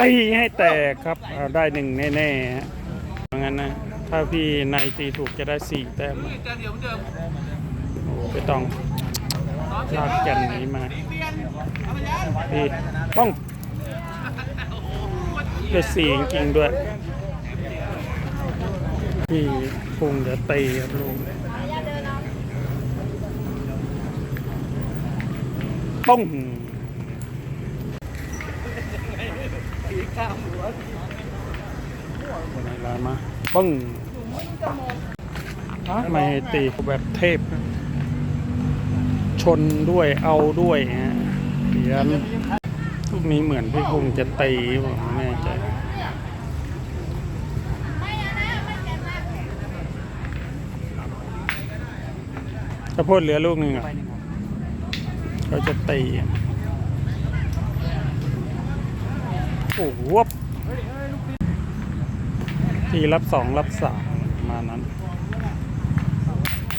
ตีให้แตกครับได้หนึ่งแน่ๆฮะเพราะงั้นนะ ถ้าพี่ในตีถูกจะได้สี่แต้มโอ้ไปต้องลากแกนนี้มาพี่ป้องได้สี่จริงด้วย พี่พุงจะตีครับลุงป้อง คนไหนลามาป้องไม่ตีแบบเทพ ชนด้วยเอาด้วยฮะเดียนลูกนี้เหมือนพี่พุงจะตีผมไม่แน่ใจข้าวโพดเหลือลูกหนึ่งอะเขาจะตีอะโอ้โหทีรับสองรับสามมานั้น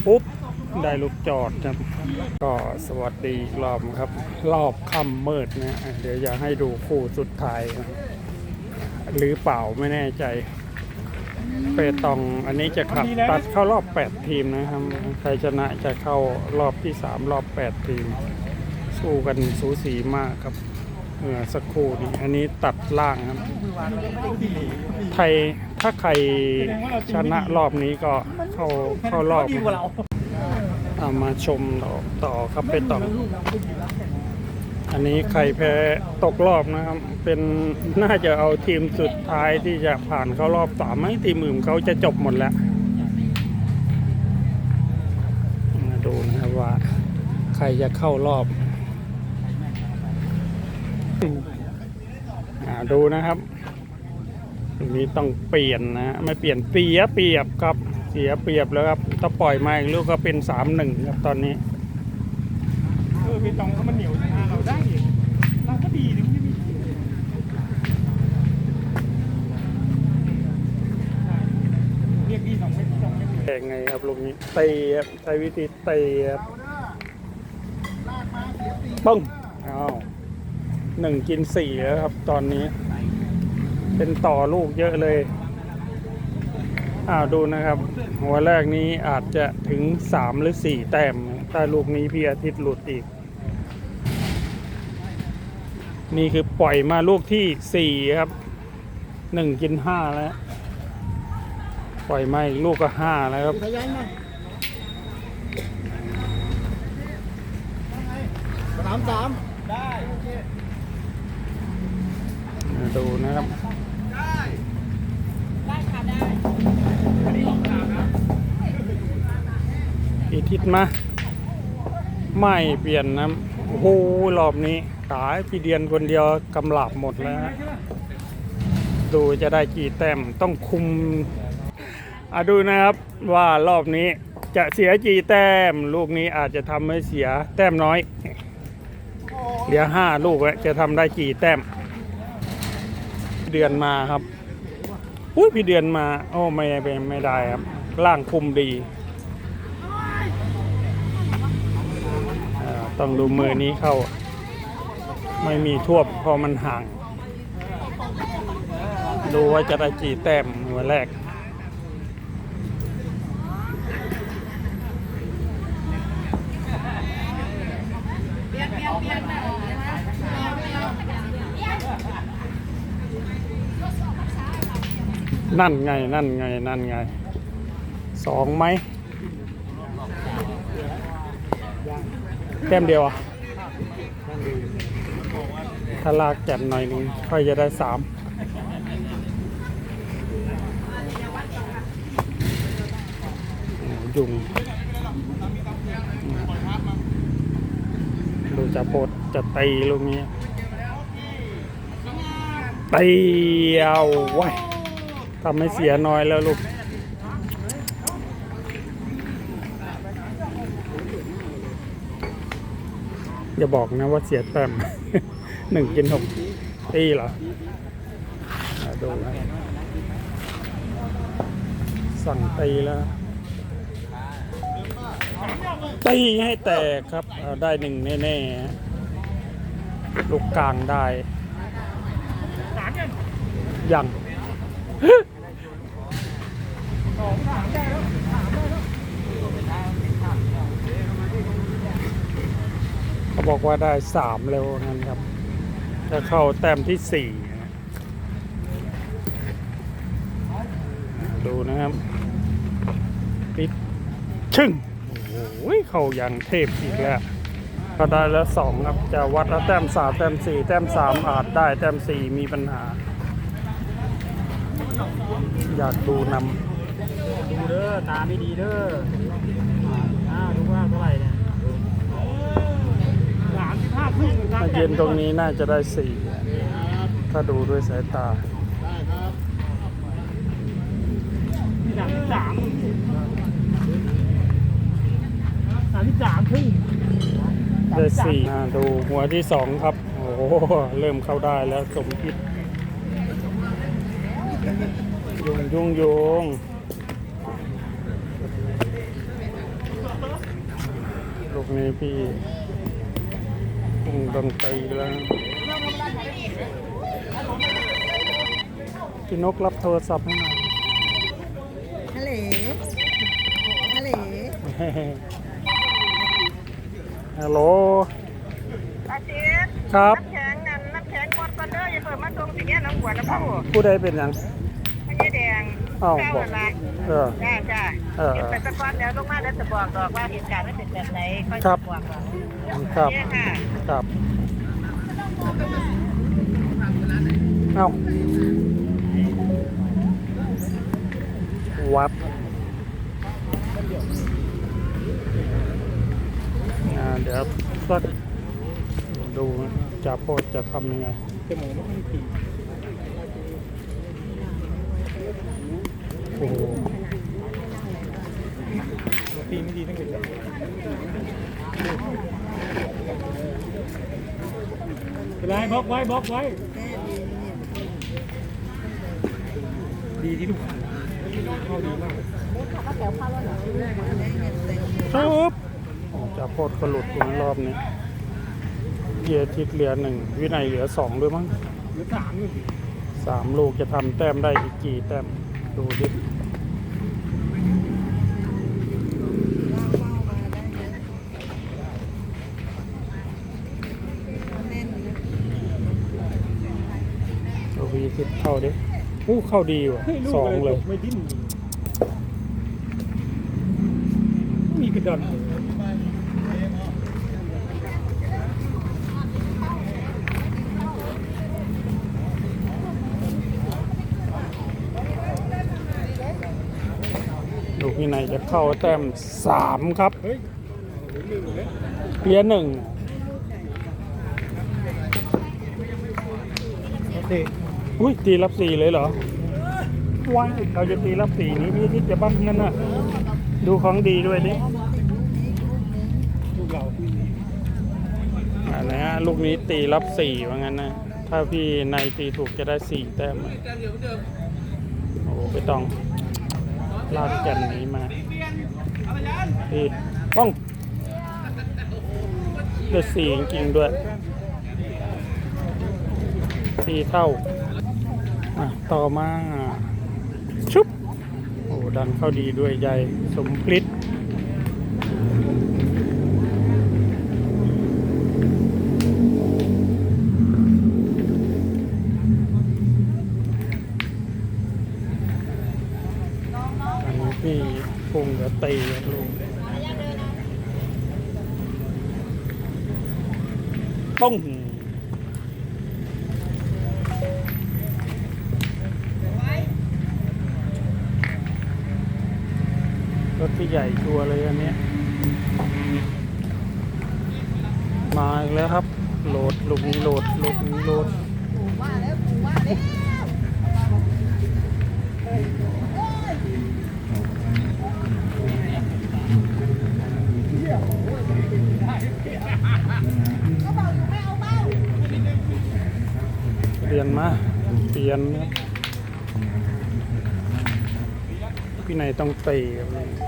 ปุ๊บ ได้ลูกจอดครับ ก็สวัสดีรอบครับ รอบค่ำมืดนะอะเดี๋ยวอยากให้ดูคู่สุดท้ายหรือเปล่าไม่แน่ใจเปตองอันนี้จะขับตัดเข้ารอบ 8 ทีมนะครับ ใครชนะจะเข้ารอบที่ 3 รอบ 8 ทีม สู้กันสูสีมากครับ เมื่อสักครู่นี้อันนี้ตัดล่างครับ ไทยถ้าใครชนะรอบนี้ก็เข้าเข้ารอบเอามาชมต่อต่อครับเปต่อ อันนี้ใครแพ้ตกรอบนะครับ เป็นน่าจะเอาทีมสุดท้ายที่จะผ่านเข้ารอบสามไม่ทีมอื่นเขาจะจบหมดแล้วมาดูนะครับว่าใครจะเข้ารอบ ดูนะครับตรงนี้ต้องเปลี่ยนนะไม่เปลี่ยนเสียเปรียบครับเสียเปรียบแล้วครับถ้าปล่อยมาอีกลูกก็เป็นสามหนึ่งครับตอนนี้เออพี่ตองเขามันเหนียวชนะเราได้ดิเราก็ดีนี่มันไม่มีเรียกพี่สองเม็ดพี่สองเม็ดแข่งไงครับลูกนี้เตะครับใช้วิธีเตะครับปึ้งอ้าว หนึ่งกินสี่แล้วครับ ตอนนี้ เป็นต่อลูกเยอะเลย อ้าวดูนะครับ หัวแรกนี้อาจจะถึงสามหรือสี่แต้มถ้าลูกนี้พี่อาทิตย์หลุดอีก นี่คือปล่อยมาลูกที่สี่ครับหนึ่งกินห้าแล้ว ปล่อยมาอีกลูกก็ห้าแล้วครับสามสามได้ ดูนะครับอีทิศมาไม่เปลี่ยนนะโอ้โหรอบนี้ขายพี่เดียนคนเดียวกำหลับหมดแล้ว ดูจะได้กี่แต้มต้องคุมอะดูนะครับว่ารอบนี้จะเสียกี่แต้ม ลูกนี้อาจจะทำให้เสียแต้มน้อยเหลือห้าลูกจะทำได้กี่แต้ม เดือนมาครับอุ้ยพี่เดือนมา โอ้ไม่ไม่ไม่ได้ครับร่างคุมดี ต้องดูมือนี้เข้า ไม่มีท่วบเพอมันห่าง ดูว่าจะได้กี่แต้มหัวแรก นั่นไง นั่นไง นั่นไง สองไหมแต้มเดียวอะถ้าลากแก่นหน่อยนึงค่อยจะได้สามยุงดูจะโพดจะตีลูกนี้ตีเอาไว้ ทำให้เสียน้อยแล้วลูกอย่าบอกนะว่าเสียแต้มหนึ่งกินหกตีเหรอดูนะสั่งตีแล้วตีให้แตกครับได้หนึ่งแน่ๆลูกกลางได้ยัง เขาบอกว่าได้สามแล้วงั้นครับ จะเข้าแต้มที่สี่ดูนะครับปิดชึ่งโอ้โหเขาอย่างเทพอีกแล้วก็ได้แล้วสองครับ จะวัดแล้วแต้มสามแต้มสี่แต้มสามอาจได้แต้มสี่มีปัญหา อยากดูนำ ดูเด้อตาไม่ดีเด้ออ่าดูว่าเท่าไหร่เนี่ยสามสิบห้าครึ่งำถ้าเย็นตรงนี้น่าจะได้สี่ถ้าดูด้วยสายตาสามสิบสามสามสิบสามครึ่งได้สี่อ่าดูหัวที่สองครับ โอ้โหเริ่มเข้าได้แล้วสมคิดยุงยุงยุง ลูกนี้พี่คงดนตรีแล้วพี่นกรับโทรศัพท์ให้หน่อยฮัลโหลฮัลโหลฮัลโหลอาทิตย์ครับน้ำแข็งนั่นน้ำแข็งหมดก่อนเด้ออย่าเปิดมาตรงสี่แยกน้ำขวดนะพ่อผู้ใดเป็นหยังไม่ใช่แดงอ้าวเจ้าบอกอะไรเออจ้าจ้า เออเก็บไปสักก้อนเดี๋ยวลงมาแล้วจะบอกดอกว่าเหตุการณ์มันเป็นแบบไหนค่อยครัจะบ บอกว่าครับ เนี่ยค่ะครับเอาวัดอ่าเดี๋ยวสักดูจะโพดจะทำยังไงจมูกไม่ค่อยตีโอ้โห ตีไม่ดีตั้งแต่เป็นไรบล็อกไว้บล็อกไว้ ดีที่ลูกค้าเข้าดีมากจบจะโพดก็หลุดตรงรอบนี้เกียร์ทิศเหลือหนึ่งวินัยเหลือสองด้วยมั้งหรือสามสามลูกจะทำแต้มได้อีกกี่แต้มดูดิ เข้าดิอู้เข้าดีว่ะเฮ้ยลูกสองอะไรเลยตกไม่ดิ้นมีกระดอนลูกวินัยจะเข้าแต้มสามครับเฮ้ยเหลือหนึ่งโอเค อุ้ยตีรับสี่เลยเหรอว้ายเราจะตีรับสี่นี้พี่ทิศจะบั้มนั่นน่ะ ดูของดีด้วยดิลูกเราอันนี้ฮะลูกนี้ตีรับสี่ว่างั้นนะ ถ้าพี่ในตีถูกจะได้สี่แต้มโอ้ไปต้องลากแกันนี้มาพี่ป้องได้สี่จริงๆด้วยสี่เท่า อะต่อมาชุบโอ้ดังเข้าดีด้วยใหญ่สมพลิษอันพี่พุงจะตีรับลุงปุ้ง ใหญ่ชัวเลยอันนี้มาอีกแล้วครับ โหลดลูกโหลดลูกโหลดเปลี่ยนมา เปลี่ยนครั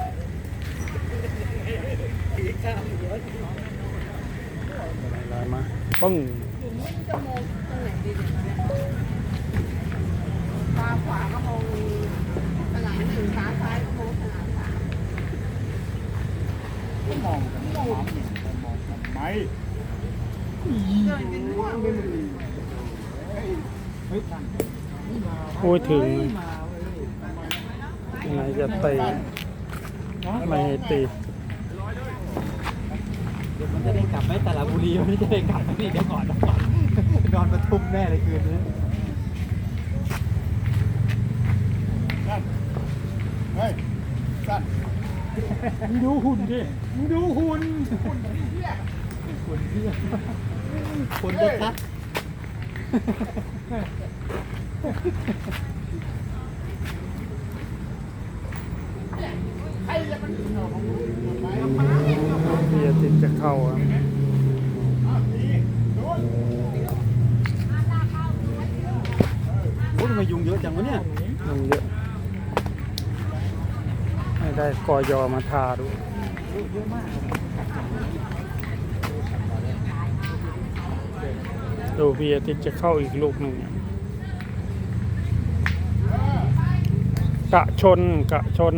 บ ลายปึ้งตาขวาก็มองขนาดหนึ่งตาซ้ายก็มองขนาดสามก็มองกันมองมองไมเดินนไหมยโอ้ยถึงอะไรจะตีอะไรตี มันจะได้กลับไหมแต่ละบุรีมันจะได้กลับไหมนี่เดี๋ยวก่อนเดี๋ยวก่อนนอนประทุมแน่เลยคืนนี้เฮ้ยสั้นมึงดูหุ่นดิมึงดูหุ่นหุ่นเที่ยหุ่นเที่ยคนจะคัด เบียร์ติดจะเข้าอะ โอ้ยทำไมยุงเยอะเนี่ยมันเยอะให้ได้กอยอมาทาดูเยอะมากดูเบียร์ติจะเข้าอีกลูกหนึ่งกะชนกะชน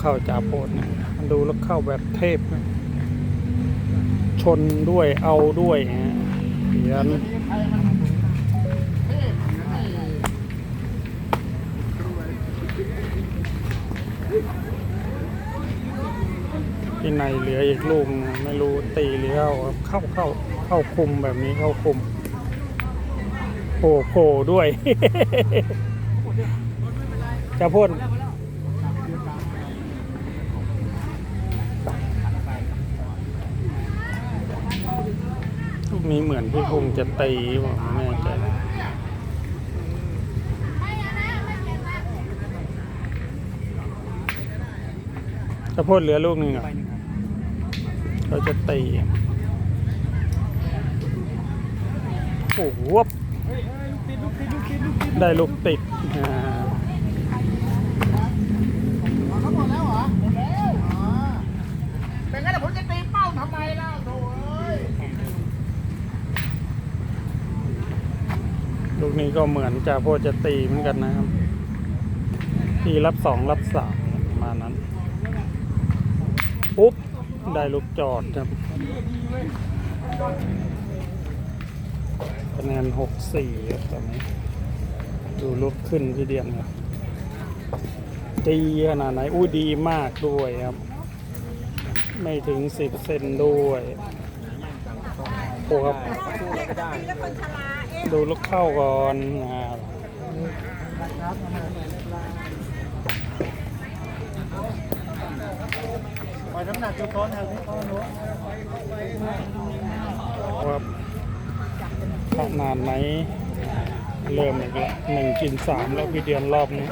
เข้าจ่าโพดนะมันดูแลูกเข้าแบบเทพนะชนด้วยเอาด้วยฮะเขียนที่ในเหลืออีกลูกนะไม่รู้ตีหรือเข้าเข้าเข้าเข้าคุมแบบนี้เข้าคุมโผล่โผล่ด้วย จะพ่น ลูกนี้เหมือนพี่คงจะตีบอกไม่แน่ใจจะพ่นเหลือลูกหนึ่งอะเขาจะตีโอ้โหได้ลูกติด อ่า เขาหมดแล้วเหรอหมดแล้วอ๋อเป็นงั้นแต่ผมจะตีเป้าทำไมล่ะโถ่เอ้ย ลูก นี้ก็เหมือนจะโพดจะตีเหมือนกันนะครับทีรับสองรับสามประมาณนั้น ปุ๊บ ได้ลูกจอดครับคะแนนหกสี่ครับตอนนี้ ดูลูกขึ้นที่เดียนครับดีขนาดไหนอู้ดีมากด้วยครับ ไม่ถึงสิบเซนด้วยโอ้ครับ ดูลูกเข้าก่อนอ่าปล่อยน้ำหนักจุดท้อนแถวนี้ท้อนนู้นว่าขนาดไหน เริ่มอีกแล้วหนึ่งกินสามแล้วพี่เดือนรอบนี้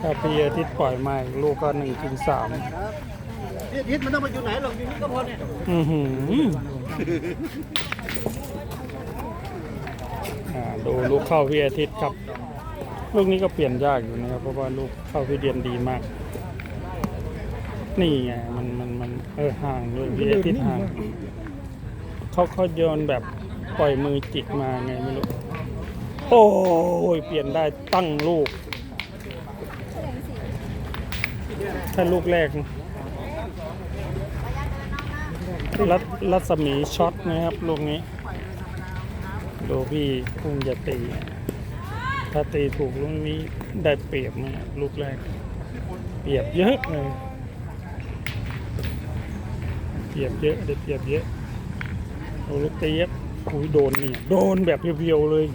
ถ้าพี่อาทิตย์ปล่อยมาอีกลูกก็หนึ่งกินสามพี่ทิศมันต้องไปอยู่ไหนหรอกอยู่นี่ก็พอเนี่ยอือหือ ดูลูกเข้าพี่อาทิตย์ครับ ลูกนี้ก็เปลี่ยนยากอยู่นะครับ เพราะว่าลูกเข้าพี่เดือนดีมาก นี่ไงมันมันมันเออห่างด้วยพี่อาทิตย์ห่างเขาเขาโยนแบบปล่อยมือจิกมาไงไม่รู้โอ้ยเปลี่ยนได้ตั้งลูกถ้าลูกแรกลัดรัศมีช็อตนะครับลูกนี้ ดูพี่พุ่งจะตี ถ้าตีถูกลูกนี้ได้เปรียบนะลูกแรก เปรียบเยอะเลยเปรียบเยอะได้เปรียบเยอะโอ้ลูกเตียบอุ้ยโดนเนี่ยโดนแบบเพียวๆเลย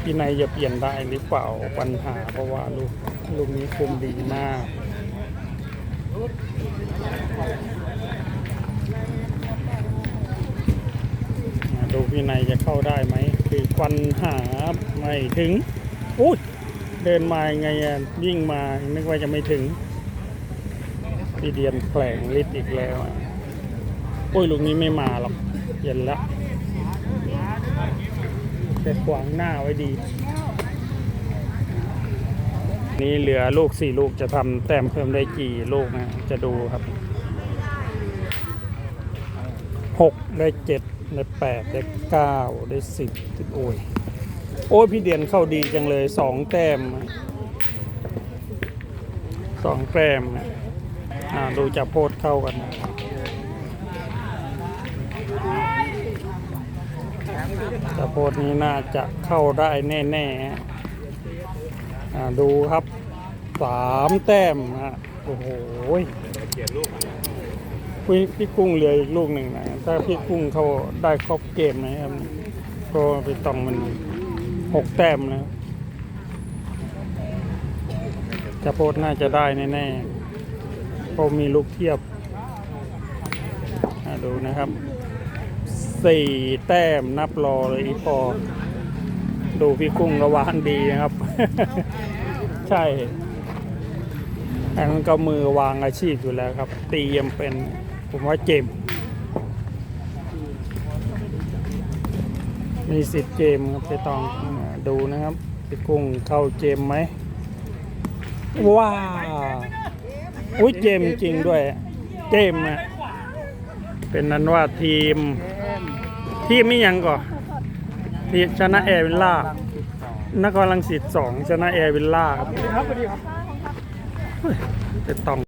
ที่ในจะเปลี่ยนได้หรือเปล่าปัญหาเพราะว่าลูกลูกนี้คุมดีมาก ดูพี่ในจะเข้าได้ไหมคือควันหาไม่ถึงอุ้ยเดินมายังไงอะยิ่งมานึกว่าจะไม่ถึงพี่เดียนแผลงฤทธิ์อีกแล้วอะโอ้ยลูกนี้ไม่มาหรอกเย็นแล้วแต่ขวางหน้าไว้ดี นี้เหลือลูกสี่ลูกจะทำแต้มเพิ่มได้กี่ลูกนะ จะดูครับหกได้เจ็ด ได้แปดได้เก้าได้สิบโอ้ย โอ้ยพี่เดียนเข้าดีจังเลยสองแต้มนะสองแต้มอ่าดูจะโพดเข้ากันจะโพดนี้น่าจะเข้าได้แน่ๆอ่าดูครับสามแต้มฮะโอ้โห พี่พี่กุ้งเหลืออีกลูกหนึ่งนะ ถ้าพี่กุ้งเขาได้ครบเกมนะครับก็ไปต้องมันหกแต้มนะจะโพสน่าจะได้แน่ๆเพราะมีลูกเทียบดูนะครับสี่แต้มนับรอเลยอีพอ ดูพี่กุ้งระวานดีนะครับ ใช่อันนั้นก็มือวางอาชีพอยู่แล้วครับ ตียังเป็น ผมว่าเจมมีสิทธิ์เกมครับไปตองดูนะครับพี่กุ้งเข้าเกมไหมว้าอุ้ยเกมจริงด้วย เกมนะเป็นนั้นว่าทีม ทีมนี่ยังก่อนทีมชนะแอร์วิลล่านครลังสิตสองชนะแอร์วิลล่าครับครับสวัสดีครับไปตอง